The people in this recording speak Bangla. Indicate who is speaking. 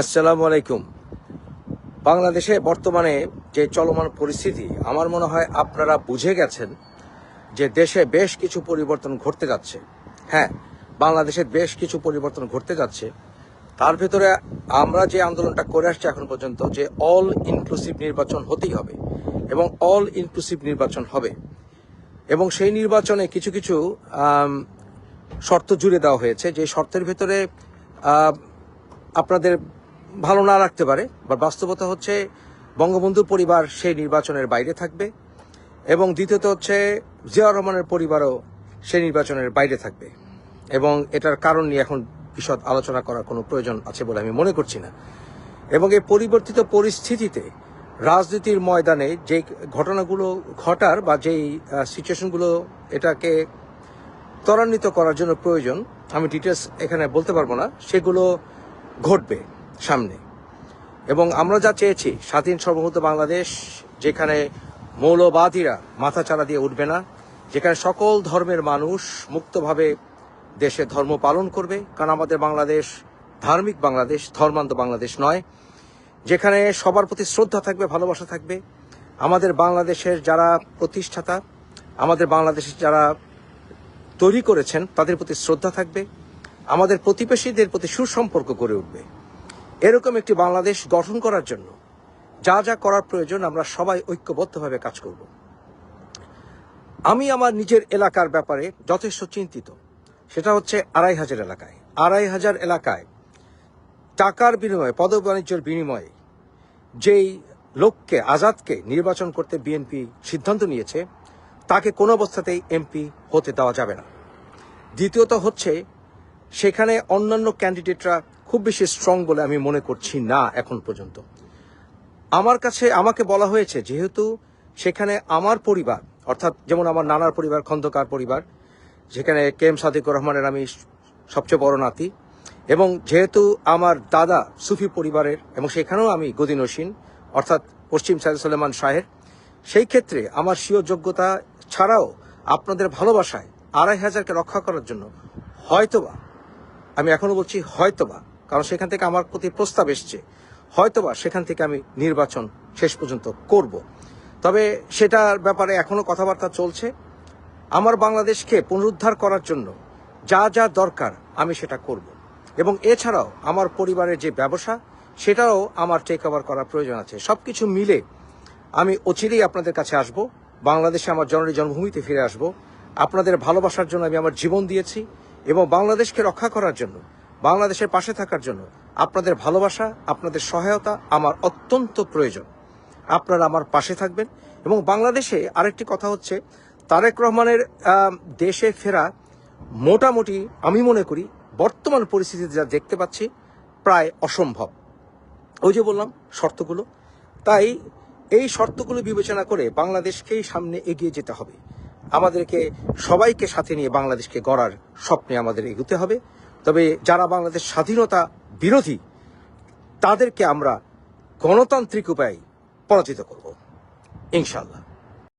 Speaker 1: আসসালামু আলাইকুম। বাংলাদেশে বর্তমানে যে চলমান পরিস্থিতি, আমার মনে হয় আপনারা বুঝে গেছেন যে দেশে বেশ কিছু পরিবর্তন ঘটতে যাচ্ছে। হ্যাঁ বাংলাদেশে বেশ কিছু পরিবর্তন ঘটতে যাচ্ছে। তার ভেতরে আমরা যে আন্দোলনটা করে আসছি এখন পর্যন্ত, যে অল ইনক্লুসিভ নির্বাচন হতেই হবে এবং অল ইনক্লুসিভ নির্বাচন হবে। এবং সেই নির্বাচনে কিছু কিছু শর্ত জুড়ে দেওয়া হয়েছে। যে শর্তের ভেতরে আপনাদের ভালো না রাখতে পারে বা বাস্তবতা হচ্ছে বঙ্গবন্ধুর পরিবার সেই নির্বাচনের বাইরে থাকবে এবং দ্বিতীয়ত হচ্ছে জিয়া রহমানের পরিবারও সেই নির্বাচনের বাইরে থাকবে। এবং এটার কারণ নিয়ে এখন বিশদ আলোচনা করার কোনো প্রয়োজন আছে বলে আমি মনে করছি না। এবং এই পরিবর্তিত পরিস্থিতিতে রাজনীতির ময়দানে যে ঘটনাগুলো ঘটার বা যেই সিচুয়েশনগুলো এটাকে ত্বরান্বিত করার জন্য প্রয়োজন, আমি ডিটেলস এখানে বলতে পারব না, সেগুলো ঘটবে। সামনে। এবং আমরা যা চেয়েছি, স্বাধীন সর্বভৌত বাংলাদেশ, যেখানে মৌলবাদীরা মাথা চারা দিয়ে উঠবে না, যেখানে সকল ধর্মের মানুষ মুক্তভাবে দেশে ধর্ম পালন করবে, কারণ আমাদের বাংলাদেশ ধার্মিক বাংলাদেশ ধর্মান্ত বাংলাদেশ নয়, যেখানে সবার প্রতি শ্রদ্ধা থাকবে, ভালোবাসা থাকবে। আমাদের বাংলাদেশের যারা প্রতিষ্ঠাতা, আমাদের বাংলাদেশের যারা তৈরি করেছেন, তাদের প্রতি শ্রদ্ধা থাকবে। আমাদের প্রতিবেশীদের প্রতি সুসম্পর্ক গড়ে উঠবে। এরকম একটি বাংলাদেশ গঠন করার জন্য যা যা করার প্রয়োজন আমরা সবাই ঐক্যবদ্ধভাবে কাজ করব। আমি আমার নিজের এলাকার ব্যাপারে যথেষ্ট চিন্তিত। সেটা হচ্ছে আড়াই হাজার এলাকায়। আড়াই হাজার এলাকায় টাকার বিনিময়ে পদ বাণিজ্যের বিনিময়ে যেই লোককে, আজাদকে নির্বাচন করতে বিএনপি সিদ্ধান্ত নিয়েছে, তাকে কোনো অবস্থাতেই এমপি হতে দেওয়া যাবে না। দ্বিতীয়ত হচ্ছে, সেখানে অন্যান্য ক্যান্ডিডেটরা খুব বেশি স্ট্রং বলে আমি মনে করছি না এখন পর্যন্ত। আমার কাছে, আমাকে বলা হয়েছে যেহেতু সেখানে আমার পরিবার, অর্থাৎ যেমন আমার নানার পরিবার, খন্দকার পরিবার, যেখানে কে এম সাদিকুর রহমানের আমি সবচেয়ে বড় নাতি, এবং যেহেতু আমার দাদা সুফি পরিবারের, এবং সেখানেও আমি গদিনসীন অর্থাৎ পশ্চিম সাইদ সুলেমান শাহের, সেই ক্ষেত্রে আমার স্বীয় যোগ্যতা ছাড়াও আপনাদের ভালোবাসায় আড়াই হাজারকে রক্ষা করার জন্য হয়তোবা, আমি এখনও বলছি হয়তোবা কারণ সেখান থেকে আমার প্রতি প্রস্তাব এসছে। হয়তোবা সেখান থেকে আমি নির্বাচন শেষ পর্যন্ত করব। তবে সেটার ব্যাপারে এখনও কথাবার্তা চলছে। আমার বাংলাদেশকে পুনরুদ্ধার করার জন্য যা যা দরকার আমি সেটা করব। এবং এছাড়াও আমার পরিবারের যে ব্যবসা, সেটাও আমার টেক ওভার করার প্রয়োজন আছে। সবকিছু মিলে আমি অচিরেই আপনাদের কাছে আসব। বাংলাদেশে আমার জননী জন্মভূমিতে ফিরে আসব। আপনাদের ভালোবাসার জন্য আমি আমার জীবন দিয়েছি এবং বাংলাদেশকে রক্ষা করার জন্য বাংলাদেশের পাশে থাকার জন্য আপনাদের ভালোবাসা, আপনাদের সহায়তা আমার অত্যন্ত প্রয়োজন। আপনারা আমার পাশে থাকবেন এবং বাংলাদেশে আরেকটি কথা হচ্ছে, তারেক রহমানের দেশে ফেরা মোটামুটি আমি মনে করি বর্তমান পরিস্থিতিতে যা দেখতে পাচ্ছি প্রায় অসম্ভব। ওই যে বললাম, শর্তগুলো। তাই এই শর্তগুলো বিবেচনা করে বাংলাদেশকেই সামনে এগিয়ে যেতে হবে। আমাদেরকে সবাইকে সাথে নিয়ে বাংলাদেশকে গড়ার স্বপ্নে আমাদের এগোতে হবে। তবে যারা বাংলাদেশ স্বাধীনতা বিরোধী তাদেরকে আমরা গণতান্ত্রিক উপায়ে পরাজিত করব। ইনশাল্লাহ